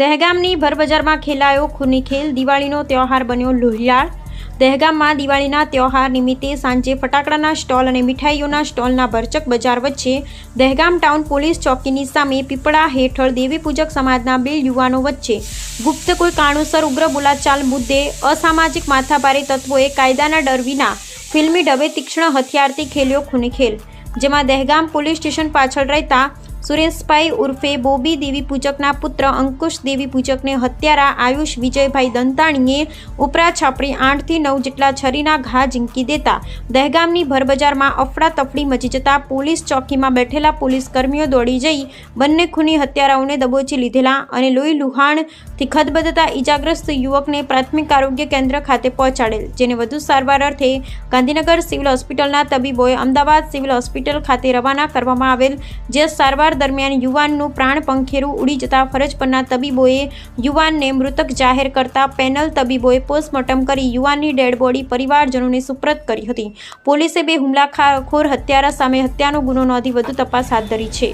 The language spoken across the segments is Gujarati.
દહેગામની ભરબજારમાં ખેલાયો ખૂની ખેલ. દિવાળીનો તહેવાર બન્યો લોહિયાળ દહેગામમાં દિવાળીના તહેવાર નિમિત્તે સાંજે ફટાકડાના સ્ટોલ અને મીઠાઈઓના સ્ટોલના ભરચક બજાર વચ્ચે દહેગામ ટાઉન પોલીસ ચોકીની સામે પીપળા હેઠળ દેવી પૂજક સમાજના બે યુવાનો વચ્ચે ગુપ્ત કોઈ કારણોસર ઉગ્ર બોલાચાલ મુદ્દે અસામાજિક માથાભારે તત્વોએ કાયદાના ડર વિના ફિલ્મી ઢબે તીક્ષ્ણ હથિયારથી ખેલ્યો ખૂની ખેલ. જેમાં દહેગામ પોલીસ સ્ટેશન પાછળ રહેતા સુરેશભાઈ ઉર્ફે બોબી દેવી પૂજકના પુત્ર અંકુશ દેવી પૂજકને હત્યારા આયુષ વિજયભાઈ દંતાણીએ ઉપરા છાપડી આઠથી નવ જેટલા છરીના ઘા ઝીંકી દેતા દહેગામની ભરબજારમાં અફડાતફડી મચી જતા પોલીસ ચોકીમાં બેઠેલા પોલીસ કર્મીઓ દોડી જઈ બંને ખૂની હત્યારાઓને દબોચી લીધેલા અને લોહી લુહાણથી ખદબદતા ઈજાગ્રસ્ત યુવકને પ્રાથમિક આરોગ્ય કેન્દ્ર ખાતે પહોંચાડેલ, જેને વધુ સારવાર અર્થે ગાંધીનગર સિવિલ હોસ્પિટલના તબીબોએ અમદાવાદ સિવિલ હોસ્પિટલ ખાતે રવાના કરવામાં આવેલ જે સારવાર દરમિયાન યુવાનનું પ્રાણ પંખેરું ઉડી જતા ફરજ પરના તબીબોએ યુવાનને મૃતક જાહેર કરતા પેનલ તબીબોએ પોસ્ટમોર્ટમ કરી યુવાનની ડેડ બોડી પરિવારજનોને સુપ્રત કરી હતી. પોલીસે બે હુમલાખોર, હત્યારા સામે હત્યાનો ગુનો નોંધી વધુ તપાસ હાથ ધરી છે.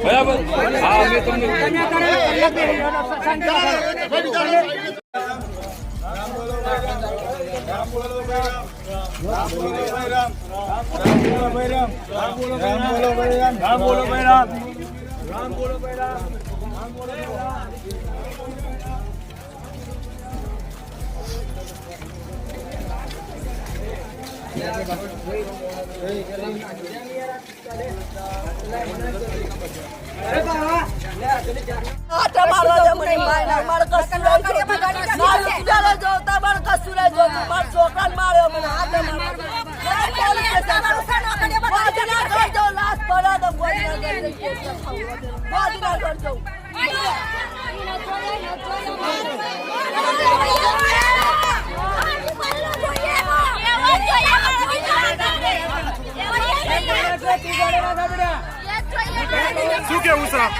બરાબર? હા અમે તમને રામ બોલો ભાઈ મને માર માર કશું નહીં જોતું. માર જોતા માર કશું જોતું. માર છોકરાને માર્યો મને લાશ પડે તો ગોધીના ઘર જઈશ. ગોધીના ઘર જાઉં. શું કેવું સર